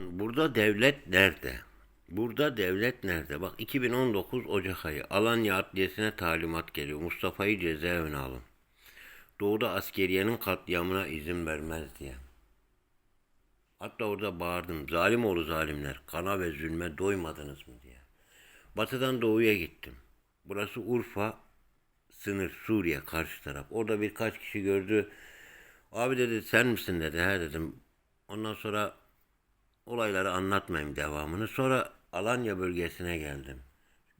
Burada devlet nerede? Burada devlet nerede? Bak 2019 Ocak ayı Alanya Adliyesi'ne talimat geliyor. Mustafa'yı cezaevine alın. Doğuda askeriyenin katliamına izin vermez diye. Hatta orada bağırdım. Zalim oğlu zalimler. Kana ve zulme doymadınız mı diye. Batıdan doğuya gittim. Burası Urfa, sınır Suriye karşı taraf. Orada birkaç kişi gördü. Abi dedi sen misin dedi. He dedim. Ondan sonra olayları anlatmayayım devamını. Sonra Alanya bölgesine geldim.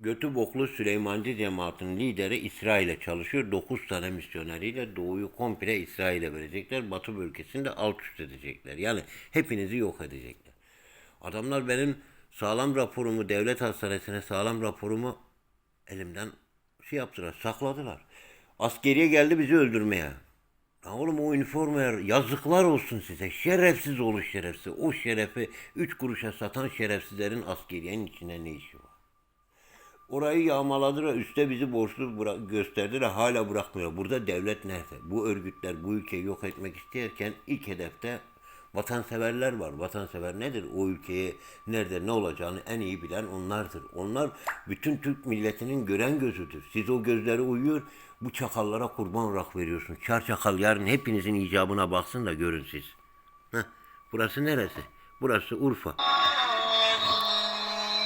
Götü boklu Süleymancı cemaatinin lideri İsrail'e çalışıyor. 9 tane misyoneriyle doğuyu komple İsrail'e verecekler. Batı bölgesini de alt üst edecekler. Yani hepinizi yok edecekler. Adamlar benim sağlam raporumu devlet hastanesine sağlam raporumu elimden şey yaptılar, sakladılar. Askeriye geldi bizi öldürmeye. Ya oğlum o üniformaya yazıklar olsun size. Şerefsiz olur şerefsiz. O şerefi üç kuruşa satan şerefsizlerin askeriyenin içine ne işi var? Orayı yağmaladılar, üste bizi borçlu bıra- gösterdiler, hala bırakmıyor. Burada devlet nerede? Bu örgütler bu ülkeyi yok etmek isterken ilk hedefte vatanseverler var. Vatansever nedir? O ülkeye nerede ne olacağını en iyi bilen onlardır. Onlar bütün Türk milletinin gören gözüdür. Siz o gözleri uyuyor, bu çakallara kurban olarak veriyorsunuz. Çar çakal yarın hepinizin icabına baksın da görün siz. Heh, burası neresi? Burası Urfa.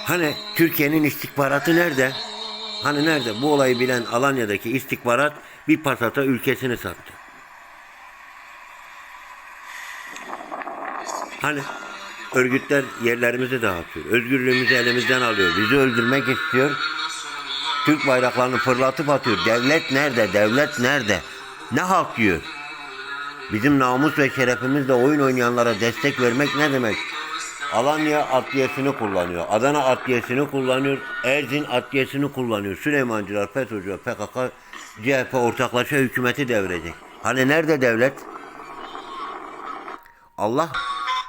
Hani Türkiye'nin istihbaratı nerede? Hani nerede? Bu olayı bilen Alanya'daki istihbarat bir pasata ülkesini sattı. Hani örgütler yerlerimizi dağıtıyor. Özgürlüğümüzü elimizden alıyor. Bizi öldürmek istiyor. Türk bayraklarını fırlatıp atıyor. Devlet nerede? Devlet nerede? Ne halk diyor? Bizim namus ve şerefimizle oyun oynayanlara destek vermek ne demek? Alanya adliyesini kullanıyor. Adana adliyesini kullanıyor. Erzin adliyesini kullanıyor. Süleymancılar, FETÖ'cüler, PKK, CHP ortaklaşa hükümeti devirecek. Hani nerede devlet? Allah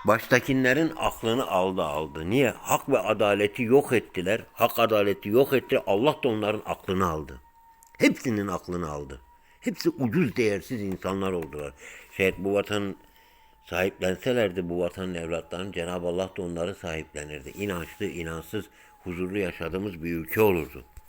baştakilerin aklını aldı aldı. Niye? Hak ve adaleti yok ettiler. Hak adaleti yok etti. Allah da onların aklını aldı. Hepsinin aklını aldı. Hepsi ucuz değersiz insanlar oldular. Şayet bu vatan sahiplenselerdi bu vatanın evlatlarını Cenab-ı Allah da onları sahiplenirdi. İnançlı, inansız, huzurlu yaşadığımız bir ülke olurdu.